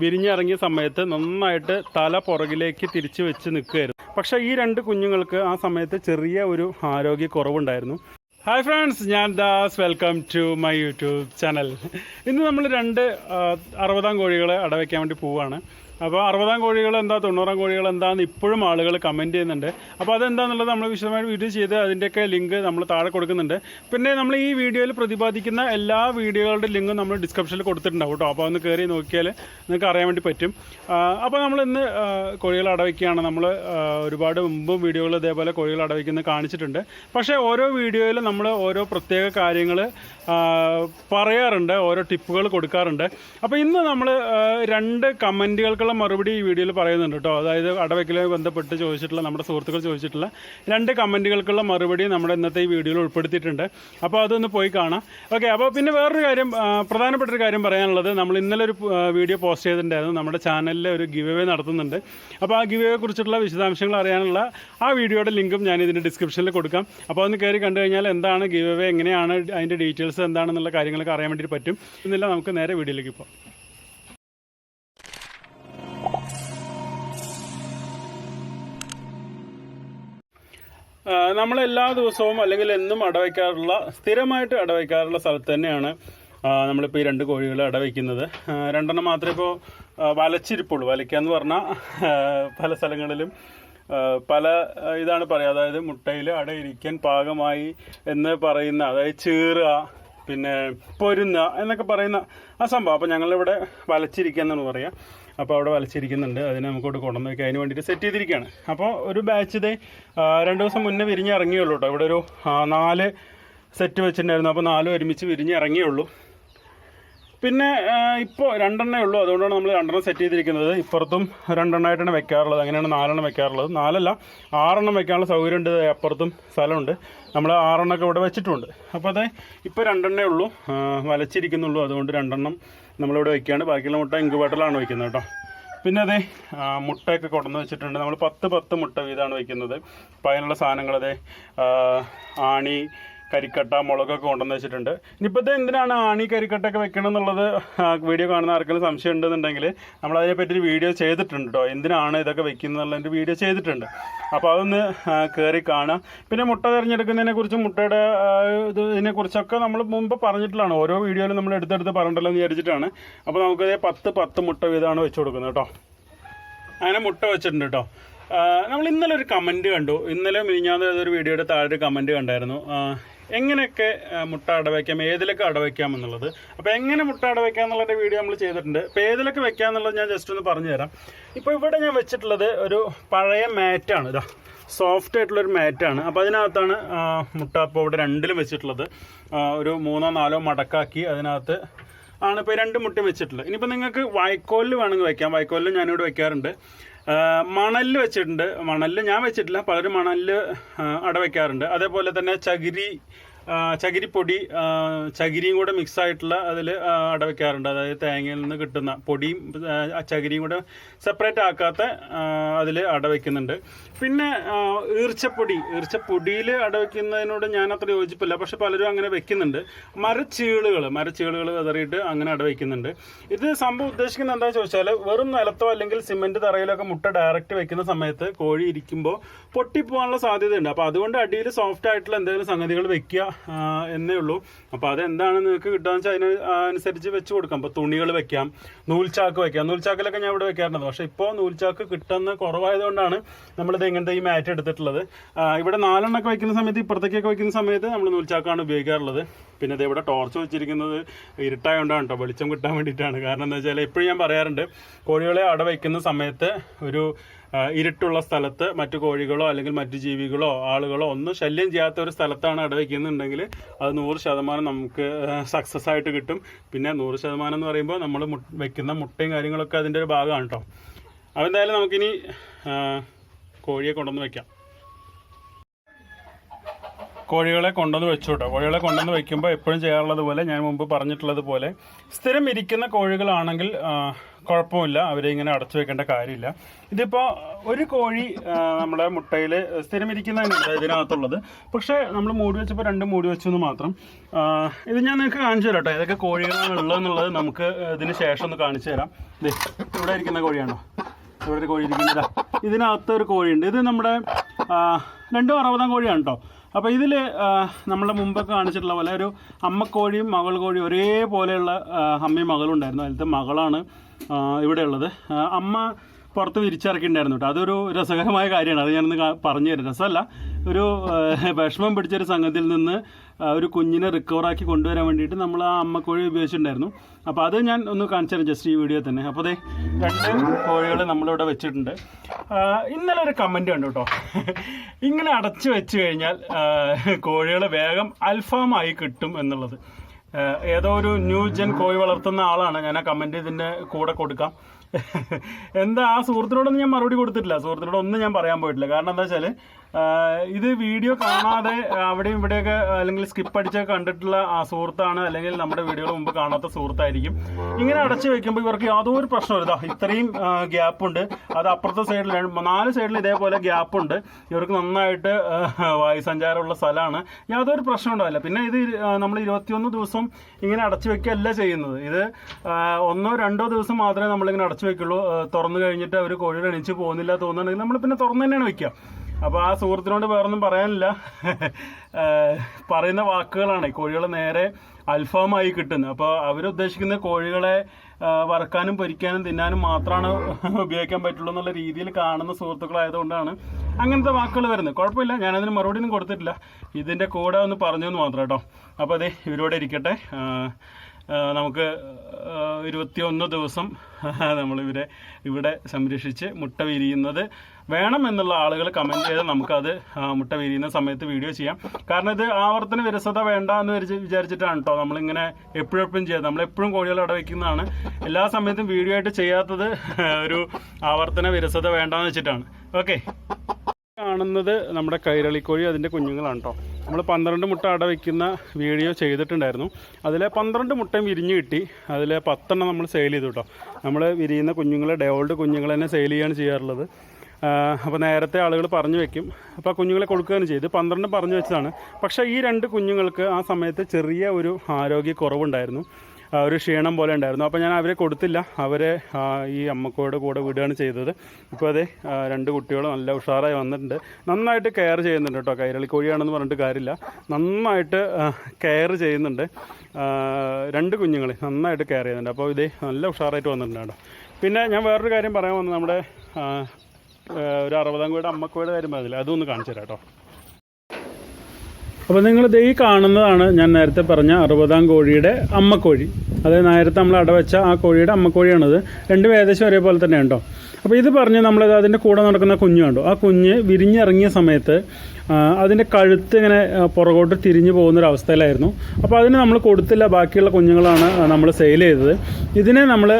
വിരിഞ്ഞിറങ്ങിയ സമയത്ത് നന്നായിട്ട് തല പുറകിലേക്ക് തിരിച്ചു വെച്ച് നിൽക്കുകയായിരുന്നു. പക്ഷേ ഈ രണ്ട് കുഞ്ഞുങ്ങൾക്ക് ആ സമയത്ത് ചെറിയ ഒരു ആരോഗ്യ കുറവുണ്ടായിരുന്നു. ഹായ് ഫ്രണ്ട്സ് ഞാൻ Das. Welcome to my YouTube channel ഇന്ന് നമ്മൾ രണ്ട് അറുപതാം കോഴികളെ അടവയ്ക്കാൻ വേണ്ടി പോവുകയാണ്. അപ്പോൾ അറുപതാം കോഴികൾ എന്താ തൊണ്ണൂറാം കോഴികൾ എന്താന്ന് ഇപ്പോഴും ആളുകൾ കമന്റ് ചെയ്യുന്നുണ്ട്. അപ്പോൾ അതെന്താണെന്നുള്ളത് നമ്മൾ വിശദമായിട്ട് വീഡിയോ ചെയ്ത് അതിന്റെയൊക്കെ ലിങ്ക് നമ്മൾ താഴെ കൊടുക്കുന്നുണ്ട്. പിന്നെ നമ്മൾ ഈ വീഡിയോയിൽ പ്രതിപാദിക്കുന്ന എല്ലാ വീഡിയോകളുടെ ലിങ്കും നമ്മൾ ഡിസ്ക്രിപ്ഷനിൽ കൊടുത്തിട്ടുണ്ടാവും കേട്ടോ. അപ്പോൾ ഒന്ന് കയറി നോക്കിയാൽ നിങ്ങൾക്ക് അറിയാൻ വേണ്ടി പറ്റും. അപ്പോൾ നമ്മൾ ഇന്ന് കോഴികൾ അടവയ്ക്കുകയാണ്. നമ്മൾ ഒരുപാട് മുമ്പും വീഡിയോകൾ ഇതേപോലെ കോഴികൾ അടവയ്ക്കുന്നത് കാണിച്ചിട്ടുണ്ട്. പക്ഷേ ഓരോ വീഡിയോയിലും നമ്മൾ ഓരോ പ്രത്യേക കാര്യങ്ങൾ പറയാറുണ്ട് ഓരോ ടിപ്പുകൾ കൊടുക്കാറുണ്ട്. അപ്പോൾ ഇന്ന് നമ്മൾ രണ്ട് കമന്റുകൾക്കുള്ള മറുപടി ഈ വീഡിയോയിൽ പറയുന്നുണ്ട് കേട്ടോ. അതായത് അടവയ്ക്കലുമായി ബന്ധപ്പെട്ട് ചോദിച്ചിട്ടുള്ള നമ്മുടെ സുഹൃത്തുക്കൾ ചോദിച്ചിട്ടുള്ള രണ്ട് കമന്റുകൾക്കുള്ള മറുപടി നമ്മുടെ ഇന്നത്തെ ഈ വീഡിയോയിൽ ഉൾപ്പെടുത്തിയിട്ടുണ്ട്. അപ്പോൾ അതൊന്ന് പോയി കാണാം. ഓക്കെ അപ്പോൾ പിന്നെ വേറൊരു കാര്യം പ്രധാനപ്പെട്ട ഒരു കാര്യം പറയാനുള്ളത് നമ്മൾ ഇന്നലെ ഒരു വീഡിയോ പോസ്റ്റ് ചെയ്തിട്ടുണ്ടായിരുന്നു. നമ്മുടെ ചാനലിൽ ഒരു ഗിവ് അവേ നടത്തുന്നുണ്ട്. അപ്പോൾ ആ ഗിവ് അവയെ കുറിച്ചിട്ടുള്ള വിശദാംശങ്ങൾ അറിയാനുള്ള ആ വീഡിയോയുടെ ലിങ്കും ഞാൻ ഇതിന്റെ ഡിസ്ക്രിപ്ഷനിൽ കൊടുക്കാം. അപ്പോൾ ഒന്ന് കയറി കണ്ടു കഴിഞ്ഞാൽ എന്താണ് ഗിവ് അവേ എങ്ങനെയാണ് അതിന്റെ ഡീറ്റെയിൽസ് എന്താണെന്നുള്ള കാര്യങ്ങളൊക്കെ അറിയാൻ വേണ്ടി പറ്റും. എന്നില്ല നമുക്ക് നേരെ വീഡിയോയിലേക്ക് പോകാം. നമ്മൾ എല്ലാ ദിവസവും അല്ലെങ്കിൽ എന്നും അടവയ്ക്കാറുള്ള സ്ഥിരമായിട്ട് അടവയ്ക്കാറുള്ള സ്ഥലത്ത് തന്നെയാണ് നമ്മളിപ്പോൾ ഈ രണ്ട് കോഴികൾ അടവയ്ക്കുന്നത്. രണ്ടെണ്ണം മാത്രമേ ഇപ്പോൾ വലച്ചിരിപ്പുള്ളൂ. വലയ്ക്കുക എന്ന് പറഞ്ഞാൽ പല സ്ഥലങ്ങളിലും പല ഇതാണ് പറയുക. അതായത് മുട്ടയിൽ അടയിരിക്കാൻ പാകമായി എന്ന് പറയുന്ന അതായത് ചീറുക പിന്നെ പൊരുന്ന എന്നൊക്കെ പറയുന്ന ആ സംഭവം. അപ്പോൾ ഞങ്ങളിവിടെ വലച്ചിരിക്കുക എന്നാണ് പറയുക. അപ്പോൾ അവിടെ വലച്ചിരിക്കുന്നുണ്ട്. അതിനെ ഇവിടെ കൊണ്ടുവന്ന് വയ്ക്കാൻ അതിന് വേണ്ടിയിട്ട് സെറ്റ് ചെയ്തിരിക്കുകയാണ്. അപ്പോൾ ഒരു ബാച്ച് ഇതേ രണ്ട് ദിവസം മുന്നേ വിരിഞ്ഞ് ഇറങ്ങിയുള്ളൂ കേട്ടോ ഇവിടെ ഒരു നാല് സെറ്റ് വെച്ചിട്ടുണ്ടായിരുന്നു. അപ്പോൾ നാലും ഒരുമിച്ച് വിരിഞ്ഞ് ഇറങ്ങിയുള്ളൂ പിന്നെ ഇപ്പോൾ രണ്ടെണ്ണേ ഉള്ളൂ. അതുകൊണ്ടാണ് നമ്മൾ രണ്ടെണ്ണം സെറ്റ് ചെയ്തിരിക്കുന്നത്. ഇപ്പുറത്തും രണ്ടെണ്ണമായിട്ടാണ് വെക്കാറുള്ളത്. അങ്ങനെയാണ് നാലെണ്ണം വെക്കാറുള്ളത്. നാലല്ല ആറെണ്ണം വെക്കാനുള്ള സൗകര്യമുണ്ട്. ഉണ്ട് അപ്പുറത്തും സ്ഥലമുണ്ട്. നമ്മൾ ആറെണ്ണമൊക്കെ ഇവിടെ വെച്ചിട്ടുണ്ട്. അപ്പോൾ അത് ഇപ്പോൾ രണ്ടെണ്ണേ ഉള്ളൂ. വലച്ചിരിക്കുന്നുള്ളൂ. അതുകൊണ്ട് രണ്ടെണ്ണം നമ്മളിവിടെ വെക്കുകയാണ് ബാക്കിയുള്ള മുട്ട ഇങ്കുബേട്ടറിലാണ് വെക്കുന്നത് കേട്ടോ. പിന്നെ അതെ മുട്ടയൊക്കെ കൊണ്ടുവന്ന് വെച്ചിട്ടുണ്ട്. നമ്മൾ പത്ത് പത്ത് മുട്ട വീതമാണ് വയ്ക്കുന്നത് അപ്പോൾ അതിനുള്ള സാധനങ്ങൾ ആണി കരിക്കട്ട മുളകൊക്കെ കൊണ്ടുവന്ന് വെച്ചിട്ടുണ്ട്. ഇനിയിപ്പോൾ എന്തിനാണ് ആണി കരിക്കട്ടൊക്കെ വെക്കണം എന്നുള്ളത് വീഡിയോ കാണുന്ന ആർക്കെങ്കിലും സംശയം ഉണ്ടെന്നുണ്ടെങ്കിൽ നമ്മൾ അതിനെപ്പറ്റി ഒരു വീഡിയോ ചെയ്തിട്ടുണ്ട് കേട്ടോ എന്തിനാണ് ഇതൊക്കെ വെക്കുന്നുള്ളതിന്റെ വീഡിയോ ചെയ്തിട്ടുണ്ട്. അപ്പോൾ അതൊന്ന് കയറി കാണാം. പിന്നെ മുട്ട തിരഞ്ഞെടുക്കുന്നതിനെ കുറിച്ചും മുട്ടയുടെ ഇതിനെക്കുറിച്ചൊക്കെ നമ്മൾ മുമ്പ് പറഞ്ഞിട്ടുള്ളതാണ്. ഓരോ വീഡിയോയിലും നമ്മൾ എടുത്തെടുത്ത് പറഞ്ഞിട്ടുള്ളൂ എന്ന് വിചാരിച്ചിട്ടാണ്. അപ്പോൾ നമുക്ക് പത്ത് പത്ത് മുട്ട വീതമാണ് വെച്ച് കൊടുക്കുന്നത് കേട്ടോ അങ്ങനെ മുട്ട വെച്ചിട്ടുണ്ട് കേട്ടോ നമ്മൾ ഇന്നലെ ഒരു കമന്റ് കണ്ടു. ഇന്നലെ മിനിഞ്ഞാന്ന് ഒരു വീഡിയോയുടെ താഴെ ഒരു കമന്റ് കണ്ടായിരുന്നു. എങ്ങനെയൊക്കെ മുട്ട അടവയ്ക്കാം ഏതിലൊക്കെ അടവയ്ക്കാം എന്നുള്ളത്. അപ്പോൾ എങ്ങനെ മുട്ട അടവയ്ക്കാം എന്നുള്ളതിന്റെ വീഡിയോ നമ്മൾ ചെയ്തിട്ടുണ്ട്. അപ്പോൾ ഏതിലൊക്കെ വെക്കാം എന്നുള്ളത് ഞാൻ ജസ്റ്റ് ഒന്ന് പറഞ്ഞു തരാം ഇപ്പോൾ ഇവിടെ ഞാൻ വെച്ചിട്ടുള്ളത് ഒരു പഴയ മാറ്റാണ്. ഇതാ സോഫ്റ്റ് ആയിട്ടുള്ളൊരു മാറ്റാണ്. അപ്പോൾ അതിനകത്താണ് മുട്ട അപ്പോൾ ഇവിടെ രണ്ടിലും വെച്ചിട്ടുള്ളത്. ഒരു മൂന്നോ നാലോ മടക്കാക്കി അതിനകത്ത് ആണ് ഇപ്പോൾ രണ്ട് മുട്ട വെച്ചിട്ടുള്ളത്. ഇനിയിപ്പോൾ നിങ്ങൾക്ക് വൈക്കോലിൽ വേണമെങ്കിൽ വയ്ക്കാം വൈക്കോലിൽ ഞാനിവിടെ വെക്കാറുണ്ട്. മണലിൽ വെച്ചിട്ടുണ്ട്. മണലിൽ ഞാൻ വെച്ചിട്ടില്ല. പലരും മണലിൽ അടവയ്ക്കാറുണ്ട് അതേപോലെ തന്നെ ചകിരി ചകിരിപ്പൊടി ചകിരിയും കൂടെ മിക്സ് ആയിട്ടുള്ള അതിൽ അട വെക്കാറുണ്ട് അതായത് തേങ്ങയിൽ നിന്ന് കിട്ടുന്ന പൊടിയും ചകിരിയും കൂടെ സെപ്പറേറ്റ് ആക്കാത്ത അതിൽ അട വെക്കുന്നുണ്ട് പിന്നെ ഈർച്ചപ്പൊടി. ഈർച്ചപ്പൊടിയിൽ അട വെക്കുന്നതിനോട് ഞാൻ അത്ര യോജിപ്പില്ല. പക്ഷെ പലരും അങ്ങനെ വെക്കുന്നുണ്ട്. മരച്ചീളുകൾ മരച്ചീളുകൾ വിതറിയിട്ട് അങ്ങനെ അട വെക്കുന്നുണ്ട് ഇത് സംഭവം ഉദ്ദേശിക്കുന്നത് എന്താണെന്ന് ചോദിച്ചാൽ വെറും നിലത്തോ അല്ലെങ്കിൽ സിമെന്റ് തറയിലൊക്കെ മുട്ട ഡയറക്റ്റ് വെക്കുന്ന സമയത്ത് കോഴി ഇരിക്കുമ്പോൾ പൊട്ടിപ്പോകാനുള്ള സാധ്യതയുണ്ട്. അപ്പോൾ അതുകൊണ്ട് അടിയിൽ സോഫ്റ്റ് ആയിട്ടുള്ള എന്തെങ്കിലും സംഗതികൾ വെക്കുക എന്നേ ഉള്ളൂ. അപ്പോൾ അതെന്താണ് നിങ്ങൾക്ക് കിട്ടുകയെന്ന് വെച്ചാൽ അതിന് അനുസരിച്ച് വെച്ച് കൊടുക്കാം. അപ്പോൾ തുണികൾ വെക്കാം നൂൽച്ചാക്ക് വെക്കാം. നൂൽച്ചാക്കിലൊക്കെ ഞാൻ ഇവിടെ വെക്കാറുണ്ട്. പക്ഷേ ഇപ്പോൾ നൂൽച്ചാക്ക് കിട്ടുന്ന കുറവായതുകൊണ്ടാണ് നമ്മളിത് ഇങ്ങനത്തെ ഈ മാറ്റ് എടുത്തിട്ടുള്ളത്. ഇവിടെ നാലെണ്ണൊക്കെ വയ്ക്കുന്ന സമയത്ത് ഇപ്പുറത്തേക്കൊക്കെ വയ്ക്കുന്ന സമയത്ത് നമ്മൾ നൂൽച്ചാക്കാണ് ഉപയോഗിക്കാറുള്ളത്. പിന്നെ ഇത് ഇവിടെ ടോർച്ച് വെച്ചിരിക്കുന്നത് ഇരുട്ടായതുകൊണ്ടാണ് കേട്ടോ. വെളിച്ചം കിട്ടാൻ വേണ്ടിയിട്ടാണ്. കാരണം എന്താ വെച്ചാൽ എപ്പോഴും ഞാൻ പറയാറുണ്ട് കോഴികളെ അവിടെ വയ്ക്കുന്ന സമയത്ത് ഒരു ഇരുട്ടുള്ള സ്ഥലത്ത് മറ്റു കോഴികളോ അല്ലെങ്കിൽ മറ്റു ജീവികളോ ആളുകളോ ഒന്നും ശല്യം ചെയ്യാത്ത ഒരു സ്ഥലത്താണ് ഇട വയ്ക്കുന്നുണ്ടെങ്കിൽ അത് നൂറ് ശതമാനം നമുക്ക് സക്സസ് ആയിട്ട് കിട്ടും. പിന്നെ നൂറ് ശതമാനം എന്ന് പറയുമ്പോൾ നമ്മൾ വെക്കുന്ന മുട്ടയും കാര്യങ്ങളൊക്കെ അതിന്റെ ഒരു ഭാഗമാണ് കേട്ടോ. അപ്പോൾ എന്തായാലും നമുക്കിനി കോഴിയെ കൊണ്ടുവന്ന് വെക്കാം. കോഴികളെ കൊണ്ടുവന്ന് വെച്ചു കേട്ടോ. കോഴികളെ കൊണ്ടുവന്ന് വെക്കുമ്പോൾ എപ്പോഴും ചെയ്യാറുള്ളത് പോലെ ഞാൻ മുമ്പ് പറഞ്ഞിട്ടുള്ളത് പോലെ സ്ഥിരം ഇരിക്കുന്ന കോഴികളാണെങ്കിൽ കുഴപ്പമില്ല. അവരെ ഇങ്ങനെ അടച്ചു വെക്കേണ്ട കാര്യമില്ല. ഇതിപ്പോൾ ഒരു കോഴി നമ്മുടെ മുട്ടയിൽ സ്ഥിരം ഇതിനകത്തുള്ളത്. പക്ഷേ നമ്മൾ മൂടി വെച്ചപ്പോൾ രണ്ട് മൂടി വെച്ചു എന്ന് മാത്രം. ഇത് ഞാൻ നിങ്ങൾക്ക് കാണിച്ചു തരാം കേട്ടോ. ഏതൊക്കെ കോഴികളാണ് ഉള്ളതെന്നുള്ളത് നമുക്ക് ഇതിന് ശേഷം ഒന്ന് കാണിച്ചു തരാം. ഇവിടെ ഇരിക്കുന്ന കോഴിയാണോ? ഇവിടെ ഒരു കോഴി ഇരിക്കുന്നില്ല ഇതിനകത്ത് ഒരു കോഴിയുണ്ട്. ഇത് നമ്മുടെ രണ്ടും അറുപതാം കോഴിയാണ് കേട്ടോ അപ്പോൾ ഇതിൽ നമ്മളെ മുമ്പൊക്കെ കാണിച്ചിട്ടുള്ള പോലെ ഒരു അമ്മക്കോഴിയും മകൾ കോഴിയും ഒരേപോലെയുള്ള അമ്മയും മകളും ഉണ്ടായിരുന്നു. അതിലത്തെ മകളാണ് ഇവിടെയുള്ളത്. അമ്മ പുറത്ത് വിരിച്ചിറക്കിയിട്ടുണ്ടായിരുന്നു കേട്ടോ. അതൊരു രസകരമായ കാര്യമാണ്. അത് ഞാനൊന്ന് പറഞ്ഞു തരാം. രസമല്ല. ഒരു വിഷമം പിടിച്ചൊരു സംഗതിയിൽ നിന്ന് ഒരു കുഞ്ഞിനെ റിക്കവറാക്കി കൊണ്ടുവരാൻ വേണ്ടിയിട്ട് നമ്മൾ ആ അമ്മക്കോഴി ഉപയോഗിച്ചിട്ടുണ്ടായിരുന്നു. അപ്പോൾ അത് ഞാൻ ഒന്ന് കാണിച്ചു ജസ്റ്റ് ഈ വീഡിയോ തന്നെ. അപ്പോൾ ദേ രണ്ട് കോഴികൾ നമ്മളിവിടെ വെച്ചിട്ടുണ്ട്. ഇന്നലെ ഒരു കമന്റ് കണ്ടു കേട്ടോ. ഇങ്ങനെ അടച്ചു വെച്ച് കഴിഞ്ഞാൽ കോഴികൾ വേഗം അൽഫാമായി കിട്ടും എന്നുള്ളത്. ഏതോ ഒരു ന്യൂ ജെൻ കോഴി വളർത്തുന്ന ആളാണ്. ഞാൻ ആ കമന്റ് ഇതിന്റെ കൂടെ കൊടുക്കാം. എന്താ ആ സുഹൃത്തിനോടൊന്നും ഞാൻ മറുപടി കൊടുത്തിട്ടില്ല. സുഹൃത്തിനോട് ഒന്നും ഞാൻ പറയാൻ പോയിട്ടില്ല. കാരണം എന്താ വെച്ചാൽ ഇത് വീഡിയോ കാണാതെ അവിടെയും ഇവിടെയൊക്കെ അല്ലെങ്കിൽ സ്കിപ്പ് അടിച്ചൊക്കെ കണ്ടിട്ടുള്ള ആ സുഹൃത്താണ് അല്ലെങ്കിൽ നമ്മുടെ വീഡിയോകൾ മുമ്പ് കാണാത്ത സുഹൃത്തായിരിക്കും. ഇങ്ങനെ അടച്ചു വെക്കുമ്പോൾ ഇവർക്ക് യാതൊരു പ്രശ്നമില്ല ഇതാ ഇത്രയും ഗ്യാപ്പ് ഉണ്ട്. അത് അപ്പുറത്തെ സൈഡിൽ നാല് സൈഡിൽ ഇതേപോലെ ഗ്യാപ്പ് ഉണ്ട്. ഇവർക്ക് നന്നായിട്ട് വായു സഞ്ചാരമുള്ള സ്ഥലമാണ്. യാതൊരു പ്രശ്നം ഉണ്ടാവില്ല. പിന്നെ ഇത് നമ്മൾ ഇരുപത്തിയൊന്ന് ദിവസം ഇങ്ങനെ അടച്ചു വെക്കുകയല്ല ചെയ്യുന്നത്. ഇത് ഒന്നോ രണ്ടോ ദിവസം മാത്രമേ നമ്മളിങ്ങനെ അടച്ചു വെക്കുള്ളൂ. തുറന്നു കഴിഞ്ഞിട്ട് അവർ എണീച്ച് പോകുന്നില്ല തോന്നുന്നുണ്ടെങ്കിൽ നമ്മൾ പിന്നെ തുറന്നു തന്നെയാണ് വെക്കുക. അപ്പോൾ ആ സുഹൃത്തിനോട് വേറൊന്നും പറയാനില്ല. പറയുന്ന വാക്കുകളാണ്. കോഴികളെ നേരെ അൽഫാമായി കിട്ടുന്നത്. അപ്പോൾ അവരുദ്ദേശിക്കുന്ന കോഴികളെ വറക്കാനും പൊരിക്കാനും തിന്നാനും മാത്രമാണ് ഉപയോഗിക്കാൻ പറ്റുള്ളൂ എന്നുള്ള രീതിയിൽ കാണുന്ന സുഹൃത്തുക്കളായതുകൊണ്ടാണ് അങ്ങനത്തെ വാക്കുകൾ വരുന്നത്. കുഴപ്പമില്ല. ഞാനതിന് മറുപടി ഒന്നും കൊടുത്തിട്ടില്ല. ഇതിന്റെ കൂടെ ഒന്ന് പറഞ്ഞു എന്ന് മാത്രം കേട്ടോ. അപ്പോൾ അതെ ഇവരോടെ ഇരിക്കട്ടെ. നമുക്ക് ഇരുപത്തിയൊന്ന് ദിവസം നമ്മളിവരെ ഇവിടെ സംരക്ഷിച്ച് മുട്ട വിരിയുന്നത്. വേണം എന്നുള്ള ആളുകൾ കമന്റ് ചെയ്ത് നമുക്കത് മുട്ട വിരിയുന്ന സമയത്ത് വീഡിയോ ചെയ്യാം. കാരണം ഇത് ആവർത്തന വിരസത വേണ്ട എന്ന് വിചാരിച്ച് വിചാരിച്ചിട്ടാണ് കേട്ടോ നമ്മളിങ്ങനെ എപ്പോഴും ചെയ്യുന്നത് നമ്മളെപ്പോഴും കോഴികൾ അടവയ്ക്കുന്നതാണ്. എല്ലാ സമയത്തും വീഡിയോ ആയിട്ട് ചെയ്യാത്തത് ഒരു ആവർത്തന വിരസത വേണ്ടെന്ന് വെച്ചിട്ടാണ്. ഓക്കെ കാണുന്നത് നമ്മുടെ കൈരളിക്കോഴി അതിന്റെ കുഞ്ഞുങ്ങളാണ് കേട്ടോ നമ്മൾ പന്ത്രണ്ട് മുട്ട അട വയ്ക്കുന്ന വീഡിയോ ചെയ്തിട്ടുണ്ടായിരുന്നു. അതിൽ പന്ത്രണ്ട് മുട്ടയും വിരിഞ്ഞ് കിട്ടി. അതിൽ പത്തെണ്ണം നമ്മൾ സെയിൽ ചെയ്തു കേട്ടോ നമ്മൾ വിരിയുന്ന കുഞ്ഞുങ്ങളെ ഡേവോൾഡ് കുഞ്ഞുങ്ങൾ തന്നെ സെയിൽ ചെയ്യുകയാണ് ചെയ്യാറുള്ളത്. അപ്പോൾ നേരത്തെ ആളുകൾ പറഞ്ഞു വെക്കും. അപ്പോൾ കുഞ്ഞുങ്ങളെ കൊടുക്കുകയാണ് ചെയ്ത് പന്ത്രണ്ട് പറഞ്ഞു വെച്ചതാണ്. പക്ഷേ ഈ രണ്ട് കുഞ്ഞുങ്ങൾക്ക് ആ സമയത്ത് ചെറിയ ഒരു ആരോഗ്യ കുറവുണ്ടായിരുന്നു. ഒരു ക്ഷീണം പോലെ ഉണ്ടായിരുന്നു. അപ്പോൾ ഞാൻ അവരെ കൊടുത്തില്ല. അവരെ ഈ അമ്മക്കോയുടെ കൂടെ വിടുകയാണ് ചെയ്തത്. ഇപ്പോൾ അതെ രണ്ട് കുട്ടികൾ നല്ല ഉഷാറായി വന്നിട്ടുണ്ട്. നന്നായിട്ട് കെയർ ചെയ്യുന്നുണ്ട് കേട്ടോ. കൈരളി കോഴിയാണെന്ന് പറഞ്ഞിട്ട് കാര്യമില്ല. നന്നായിട്ട് കെയർ ചെയ്യുന്നുണ്ട്. രണ്ട് കുഞ്ഞുങ്ങളെ നന്നായിട്ട് കെയർ ചെയ്യുന്നുണ്ട്. അപ്പോൾ ഇതേ നല്ല ഉഷാറായിട്ട് വന്നിട്ടുണ്ട് കേട്ടോ. പിന്നെ ഞാൻ വേറൊരു കാര്യം പറയാൻ വന്നത് നമ്മുടെ ഒരു അറുപതാം കോഴിയുടെ അമ്മക്കോയുടെ കാര്യം പറഞ്ഞില്ല? അതൊന്ന് കാണിച്ചു തരാം കേട്ടോ. അപ്പോൾ നിങ്ങൾ ഈ കാണുന്നതാണ് ഞാൻ നേരത്തെ പറഞ്ഞ അറുപതാം കോഴിയുടെ അമ്മക്കോഴി. അതായത് നേരത്തെ നമ്മൾ അടവച്ച ആ കോഴിയുടെ അമ്മക്കോഴിയാണത്. രണ്ടും ഏകദേശം ഒരേപോലെ തന്നെ ഉണ്ടോ അപ്പോൾ ഇത് പറഞ്ഞ് നമ്മൾ അതിന്റെ കൂടെ നടക്കുന്ന കുഞ്ഞു കണ്ടു? ആ കുഞ്ഞ് വിരിഞ്ഞിറങ്ങിയ സമയത്ത് അതിന്റെ കഴുത്ത് ഇങ്ങനെ പുറകോട്ട് തിരിഞ്ഞു പോകുന്നൊരവസ്ഥയിലായിരുന്നു. അപ്പോൾ അതിന് നമ്മൾ കൊടുത്തില്ല ബാക്കിയുള്ള കുഞ്ഞുങ്ങളാണ് നമ്മൾ സെയിൽ ചെയ്തത്. ഇതിനെ നമ്മൾ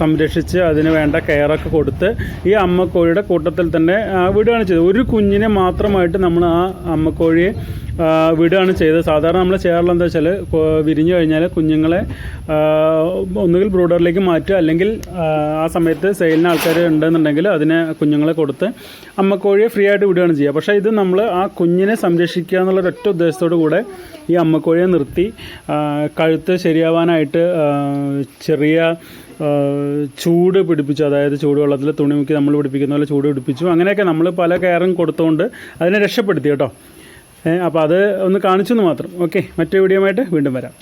സംരക്ഷിച്ച് അതിന് വേണ്ട കെയറൊക്കെ കൊടുത്ത് ഈ അമ്മക്കോഴിയുടെ കൂട്ടത്തിൽ തന്നെ വിടുകയാണ് ചെയ്തത്. ഒരു കുഞ്ഞിനെ മാത്രമായിട്ട് നമ്മൾ ആ അമ്മക്കോഴിയെ വിടുകയാണ് ചെയ്തത്. സാധാരണ നമ്മൾ ചെയ്യാറുള്ള എന്താ വെച്ചാൽ വിരിഞ്ഞു കഴിഞ്ഞാൽ കുഞ്ഞുങ്ങളെ ഒന്നുകിൽ ബ്രൂഡറിലേക്ക് മാറ്റുക അല്ലെങ്കിൽ ആ സമയത്ത് സെയിലിന് ആൾക്കാർ ഉണ്ടെന്നുണ്ടെങ്കിൽ അതിനെ കുഞ്ഞുങ്ങളെ കൊടുത്ത് അമ്മക്കോഴിയെ ഫ്രീ ആയിട്ട് വിടുകയാണ് ചെയ്യുക. പക്ഷേ ഇത് നമ്മൾ ആ കുഞ്ഞിനെ സംരക്ഷിക്കുക എന്നുള്ള ഒറ്റ ഉദ്ദേശത്തോടു കൂടെ ഈ അമ്മക്കോഴിയെ നിർത്തി കഴുത്ത് ശരിയാവാനായിട്ട് ചെറിയ ചൂട് പിടിപ്പിച്ചു. അതായത് ചൂടുവെള്ളത്തിൽ തുണി മുക്കി നമ്മൾ പിടിപ്പിക്കുന്ന പോലെ ചൂട് പിടിപ്പിച്ചു. അങ്ങനെയൊക്കെ നമ്മൾ പല കെയറും കൊടുത്തുകൊണ്ട് അതിനെ രക്ഷപ്പെടുത്തി കേട്ടോ. അപ്പോൾ അത് ഒന്ന് കാണിച്ചു എന്ന് മാത്രം. ഓക്കെ മറ്റേ വീഡിയോ ആയിട്ട് വീണ്ടും വരാം.